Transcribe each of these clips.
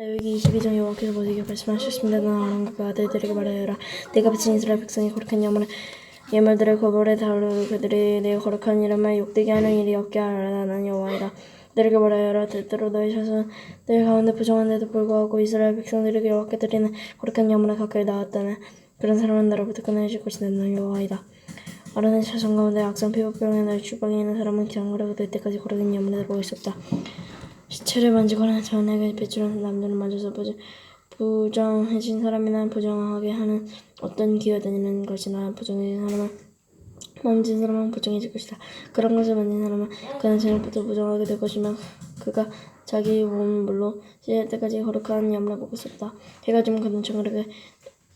여기 22장 여호와께서 모세에게 말씀하셨습니다. 너는 아론과 그 아들들에게 말하여라. 내가 바친 이스라엘 백성이 거룩한 예물, 예물들을 거벌에 다루고 그들이 내 거룩한 이름을 욕되게 하는 일이 없게 하라. 나는 여호와이다. 그들에게 말하여라. 때때로 너희 자손들 가운데 부정한데도 불구하고 이스라엘 백성들에게 여호와께 드리는 거룩한 예물을 가까이 나왔다는 그런 사람은 나로부터 끊어질 것이다. 나는 여호와이다. 아론의 자손 가운데 악성 피부병에 날 주방에 있는 사람은 기왕으로 될 때까지 거룩한 예물에 들어갈 수 없다. 시체를 만지거나 전에게 배출한 남자를 만져서 부정, 부정해진 사람이나 부정하게 하는 어떤 되는 것이나 부정해진 사람은 만진 사람은 부정해질 것이다. 그런 것을 만진 사람은 그는 저녁부터 부정하게 될 것이며 그가 자기 몸 물로 씻을 때까지 거룩한 염을 먹을 수 없다. 해가 지면 그는 정결하게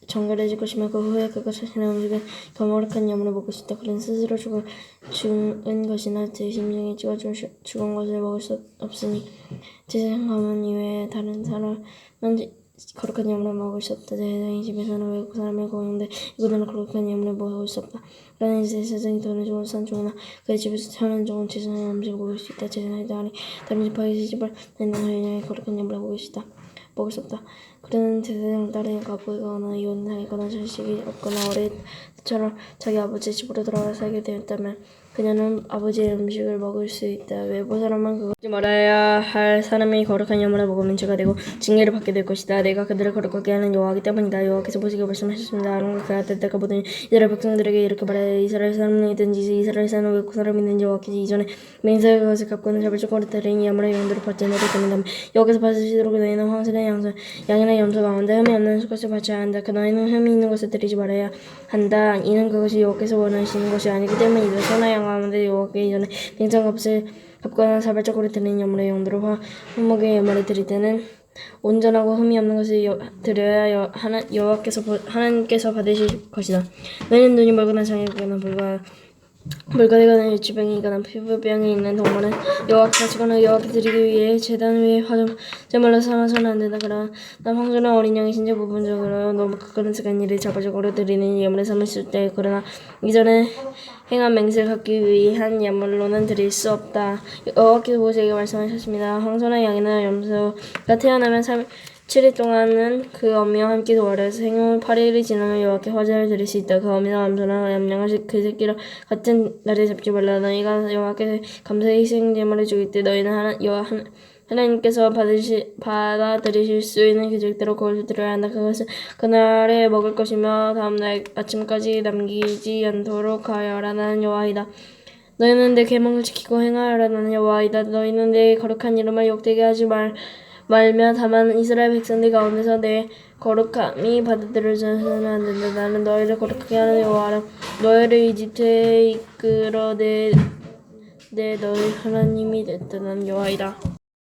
정결해질 것이며 그 후에 그가 자신의 음식은 거룩한 염을 먹을 수 있다. 그는 스스로 죽을, 죽은 것이나 제 심장에 찍어 죽은 것을 먹을 수 없으니 제 생각은 이외에 다른 사람은 거룩한 염을 먹을 수 없다. 제사장의 집에서는 외국 사람을 고용돼 이곳에는 거룩한 염을 먹을 수 없다. 그러나 세상이 돈을 주고 산 종이나 그의 집에서 태어난 종은 제사장의 음식을 먹을 수 있다. 제사장의 딸이 다른 지파의 시집을 내는 여인에게 거룩한 염을 먹을 수 있다. 먹을 수 없다. 그는 제사장 딸이 가부이거나 이혼하거나 자식이 없거나 어릴 때처럼 자기 아버지 집으로 돌아가 살게 되었다면 그녀는 아버지의 음식을 먹을 수 있다. 외부 사람만 그거 하지 말아야 할 사람이 거룩한 염을 먹으면 죄가 되고 징계를 받게 될 것이다. 내가 그들을 거룩하게 하는 여호와이기 때문이다. 여호와께서 모세에게 말씀하셨습니다. 아론과 그 아들들과 모든 이스라엘 백성들에게 이렇게 말하여 이스라엘 사람이든지 이스라엘 사람 외국 사람이든지 여호와께서 이전에 맹세의 것을 갖고는 자발적으로 드린 야물의 영들을 받지 않게 된다면 여호와께서 받으시도록 너희는 황소나 양소 양이나 염소 가운데 흠이 없는 것을 받지 않는다. 그 너희는 흠이 있는 것을 드리지 말아야 한다. 이는 그것이 여호와께서 원하시는 것이 아니기 때문이다. 소나 양 가운데 여호와께 이전에 맹장값을 갚거나 자발적으로 드리는 염물의 화 화목의 예물을 드릴 때는 온전하고 흠이 없는 것을 여, 드려야 여, 하나, 여호와께서 보- 하나님께서 받으실 것이다. 너희는 눈이 멀거나 장애거나 불과 물가대거나 유치병이거나 피부병이 있는 동물은 여호와께 가지거나 여호와께 드리기 위해 제단 위에 화점 제물로 삼아서는 안 된다. 그러나 황소나 어린 양의 신체 부분적으로 너무 가까운 시간 일을 자발적으로 드리는 예물을 삼으실 때 그러나 이전에 행한 맹세를 갖기 위한 예물로는 드릴 수 없다. 여호와께서 모세에게 말씀하셨습니다. 황소나 양이나 염소가 태어나면 3, 7일 동안은 그 어미와 함께 도와라. 생후 8일이 지나면 여호와께 화제를 드릴 수 있다. 그 어미나 염소나 얌양을 그 새끼를 같은 날에 잡지 말라. 너희가 여호와께 감사의 희생 제물을 죽일 때 너희는 하나, 여호와 하나, 하나님께서 받으시, 받아들이실 수 있는 규칙대로 그것을 드려야 한다. 그것은 그날에 먹을 것이며 다음날 아침까지 남기지 않도록 하여라. 나는 여호와이다. 너희는 내 계명을 지키고 행하여라. 나는 여호와이다. 너희는 내 거룩한 이름을 욕되게 하지 말 말며 다만 이스라엘 백성들 가운데서 내 거룩함이 받아들여져서는 안 된다. 나는 너희를 거룩하게 하는 여호와라. 너희를 이집트에 이끌어 내, 내 너희 하나님이 됐다. 나는 여호와이다.